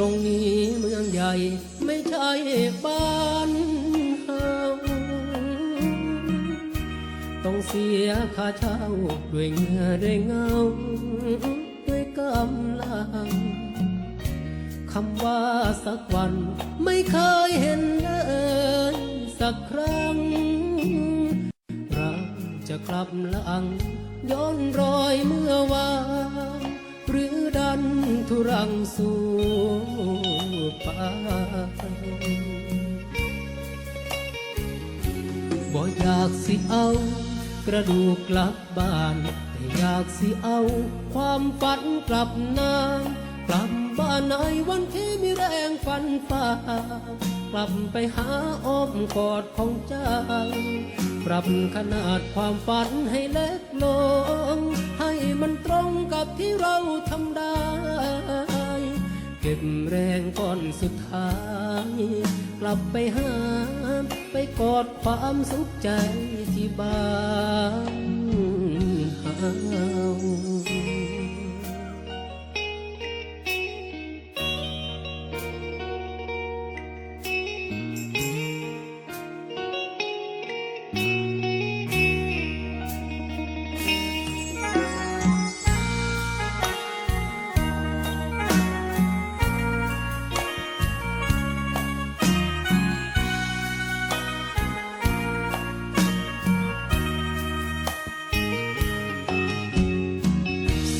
รงนี้เมืองใหญ่ไม่ใช่บ้านเฮาต้องเสียค่าเช่าด้วยเงื่อด้วยเงา ด้วยกำลังคำว่าสักวันไม่เคยเห็นเลยสักครั้ง เราจะกลับหลังย้อนรอยเมื่อวาน ดันทุรังสู่ไปบ่อยากสิเอา กระดูกกลับบ้าน แต่อยากสิเอา ความฝันกลับนางกลับบ้านในวันที่มีแรงฟันฝ่ากลับไปหาอ้อมกอดของเจ้า รับขนาดความฝันให้เล็กลง ให้มันตรงกับที่เราทำได้ เก็บแรงก่อนสุดท้าย กลับไปหา ไปกอดความสุขใจที่บ้าน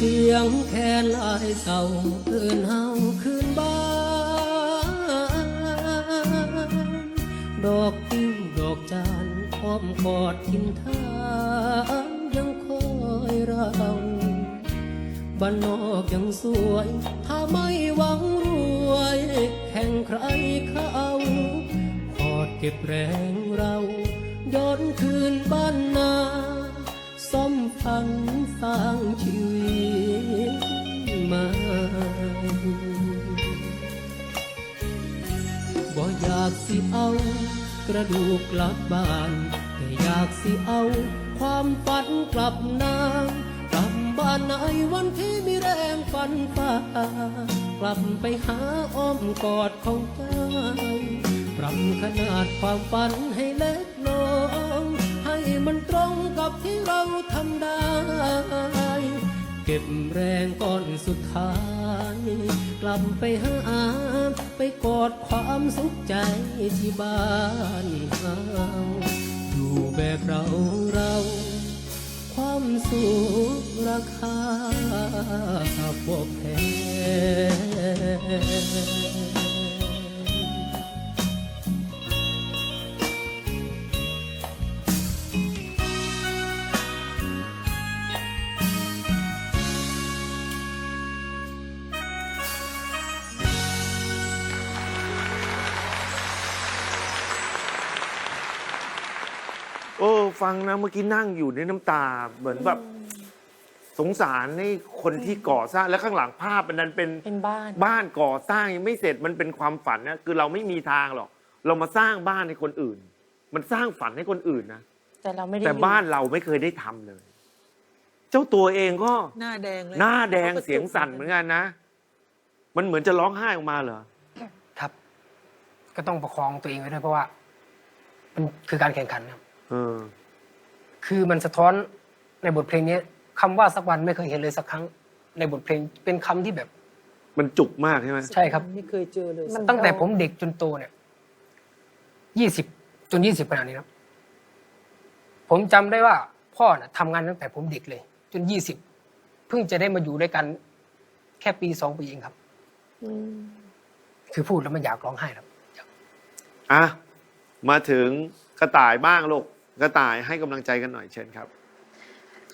สียงแคนลายเศร้าเอินเฮาคืนบ้าน ดอกติ้วดอกจานอ้อมกอดทินทานยังคอยเราบ้านนอกยังสวย ถ้าไม่หวังรวยแข่งใครเขาขอดเก็บแรงเราย้อนคืนบ้านนาซ่อมฝันสร้างชีวิ เอา กระดูกกลับบ้านแต่อยากสิเอา ความฝันกลับนางกลับบ้านในวันที่มีแรงฝันฝ่ากลับไปหาอ้อมกอดของใจปรับขนาดความฝันให้เล็กลงให้มันตรงกับที่เราทำได้ เก็บแรงก้อนสุดท้าย กลับไปหาไปกอดความสุขใจที่บ้านเฮาอยู่แบบเราเรา ความสุขราคาพวกแพง ฟังนะเมื่อกี้นั่งอยู่ในน้ำตาเหมือนแบบสงสารในคนที่ก่อสร้างแล้วข้างหลังภาพมันนั้นเป็น เป็นบ้าน บ้านก่อสร้างยังไม่เสร็จมันเป็นความฝันนะคือเราไม่มีทางหรอก เรามาสร้างบ้านให้คนอื่น มันสร้างฝันให้คนอื่นนะแต่เราไม่ได้แต่อยู่บ้านเราไม่เคยได้ทำเลย เจ้าตัวเองก็ หน้าแดงเลยหน้าแดงเสียงสั่นเหมือนกันนะ มันเหมือนจะร้องไห้ออกมาเหรอ ครับ ก็ต้องประคองตัวเองไว้ด้วยเพราะว่า มันคือการแข่งขันครับ เออ คือมันสะท้อนในบทเพลงนี้คำว่าสักวันไม่เคยเห็นเลยสักครั้ง ในบทเพลงเป็นคำที่แบบ มันจุกมากใช่ไหมใช่ครับไม่เคยเจอเลยมันตั้งแต่ผมเด็กจนโตเนี่ยยี่สิบจนยี่สิบขนาดนี้ครับ ผมจำได้ว่า พ่อน่ะทำงานตั้งแต่ผมเด็กเลย จนยี่สิบเพิ่งจะได้มาอยู่ด้วยกัน แค่ปีสองปีเองครับอืมคือพูดแล้วมันอยากร้องไห้ครับอะมาถึงกระต่ายบ้างลูก กระต่ายให้กำลังใจกันหน่อยเชิญครับ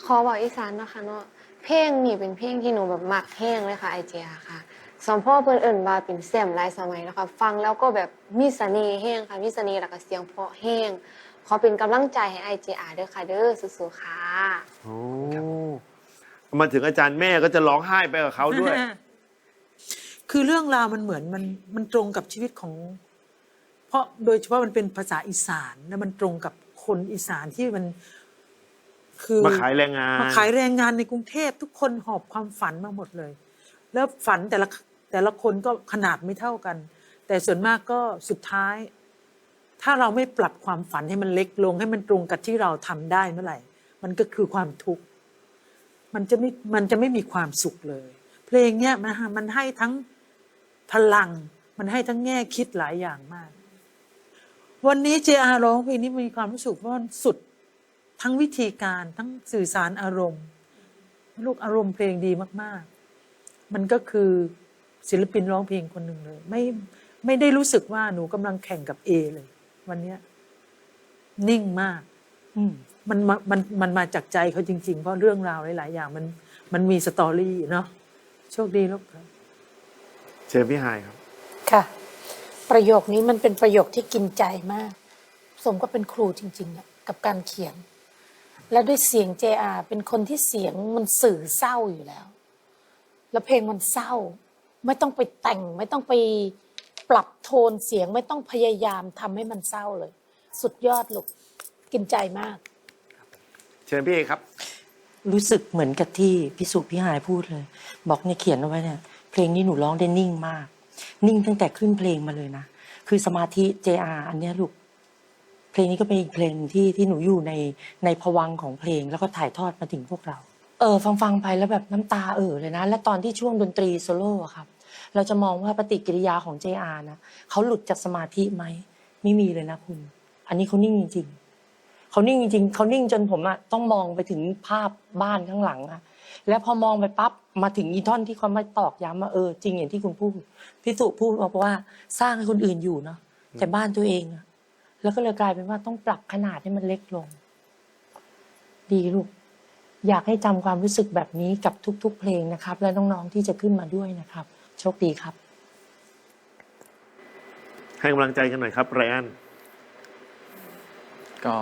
ขอบอกอีสานเนาะค่ะเนาะเพลงนี่เป็นเพลงที่หนูแบบมักเพลงเลยค่ะไอเจียค่ะสมพ่อเพิ่นเอิ่นว่าเป็นแซมหลายสมัยนะคะฟังแล้วก็แบบมีเสน่ห์แห้งค่ะมีเสน่ห์แล้วก็เสียงเพราะแห้งขอเป็นกำลังใจให้ IGR เด้อค่ะเด้อสู้ๆค่ะโอ้มาถึงอาจารย์แม่ก็จะร้องไห้ไปกับเขาด้วย คือเรื่องราวมันเหมือนมันมันตรงกับชีวิตของเพ ราะโดยเฉพาะมันเป็นภาษาอีสานแล้วมันตรงกับคนอีสานที่มัน คือมาขายแรงงาน มาขายแรงงานในกรุงเทพทุกคนหอบความฝันมาหมดเลย แล้วฝันแต่ละแต่ละคนก็ขนาดไม่เท่ากัน แต่ส่วนมากก็สุดท้าย ถ้าเราไม่ปรับความฝันให้มันเล็กลง ให้มันตรงกับที่เราทำได้เมื่อไหร่ มันก็คือความทุกข์มันจะไม่มันจะไม่มีความสุขเลย เพลงเนี้ยมันหามันให้ทั้งพลัง มันให้ทั้งแง่คิดหลายอย่างมาก วันนี้เจอาร้องเพลงนี้มีความรู้สึกว่ามันสุดทั้งวิธีการทั้งสื่อสารอารมณ์ ลูกอารมณ์เพลงดีมาก ๆ มันก็คือศิลปินร้องเพลงคนหนึ่งเลย ไม่ไม่ได้รู้สึกว่าหนูกำลังแข่งกับเอเลย วันเนี้ยนิ่งมาก อืมมันมามันมันมาจากใจเขาจริง ๆ เพราะเรื่องราวหลาย ๆ อย่างมันมันมีสตอรี่เนาะโชคดีลูกครับเชิญพี่ไฮายครับ ค่ะ ประโยคนี้มันเป็นประโยคที่กินใจมาก สมก็เป็นครูจริงๆอะกับการเขียน และด้วยเสียง JR เป็นคนที่เสียงมันสื่อเศร้าอยู่แล้ว แล้วเพลงมันเศร้า ไม่ต้องไปแต่ง ไม่ต้องไปปรับโทนเสียงไม่ต้องพยายามทำให้มันเศร้าเลย สุดยอดลูกกินใจมาก เชิญพี่เอครับ รู้สึกเหมือนกับที่พี่สุพี่หายพูดเลย บอกเนี่ยเขียนเอาไว้เนี่ยเพลงนี้หนูร้องได้นิ่งมาก นิ่งตั้งแต่ขึ้นเพลงมาเลยนะ คือสมาธิ JR อันเนี้ยลูก เพลงนี้ก็เป็นอีกเพลงที่ที่หนูอยู่ในในภวังค์ของเพลงแล้วก็ถ่ายทอดมาถึงพวกเรา เออฟังฟังๆไปแล้วแบบน้ำตาเอ่อเลยนะ และตอนที่ช่วงดนตรีโซโล่อะครับ เราจะมองว่าปฏิกิริยาของ JR นะเขาหลุดจากสมาธิไหม ไม่มีเลยนะคุณ อันนี้เขานิ่งจริงๆเขานิ่งจริงๆเขานิ่งจนผมอะต้องมองไปถึงภาพบ้านข้างหลังอะ แล้วพอมองไปปั๊บมาถึงอีท่อนที่เขามาตอกย้ำว่าเออจริงอย่างที่คุณพูดพี่สุพูดบอกว่าสร้างให้คนอื่นอยู่เนาะแต่บ้านตัวเองอะแล้วก็เลยกลายเป็นว่าต้องปรับขนาดให้มันเล็กลง ดีลูก อยากให้จำความรู้สึกแบบนี้กับทุก ๆ เพลงนะครับ และน้องๆที่จะขึ้นมาด้วยนะครับ โชคดีครับ ให้กำลังใจกันหน่อยครับไรอันก็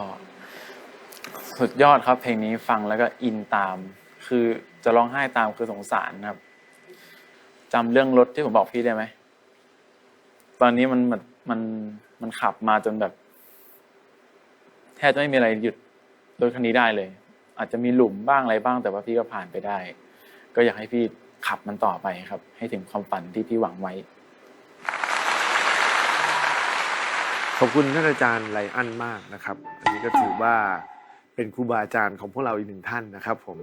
สุดยอดครับเพลงนี้ฟังแล้วก็อินตาม คือจะร้องไห้ตามคือสงสารครับจำเรื่องรถที่ผมบอกพี่ได้ไหม ตอนนี้มันมันมันมันขับมาจนแบบ แทบจะไม่มีอะไรหยุดรถคันนี้ได้เลย อาจจะมีหลุมบ้างอะไรบ้าง แต่ว่าพี่ก็ผ่านไปได้ ก็อยากให้พี่ขับมันต่อไปครับ ให้ถึงความฝันที่พี่หวังไว้ขอบคุณท่านอาจารย์ไรอันมากนะครับ อันนี้ก็ถือว่าเป็นครูบาอาจารย์ของพวกเราอีกหนึ่งท่านนะครับผม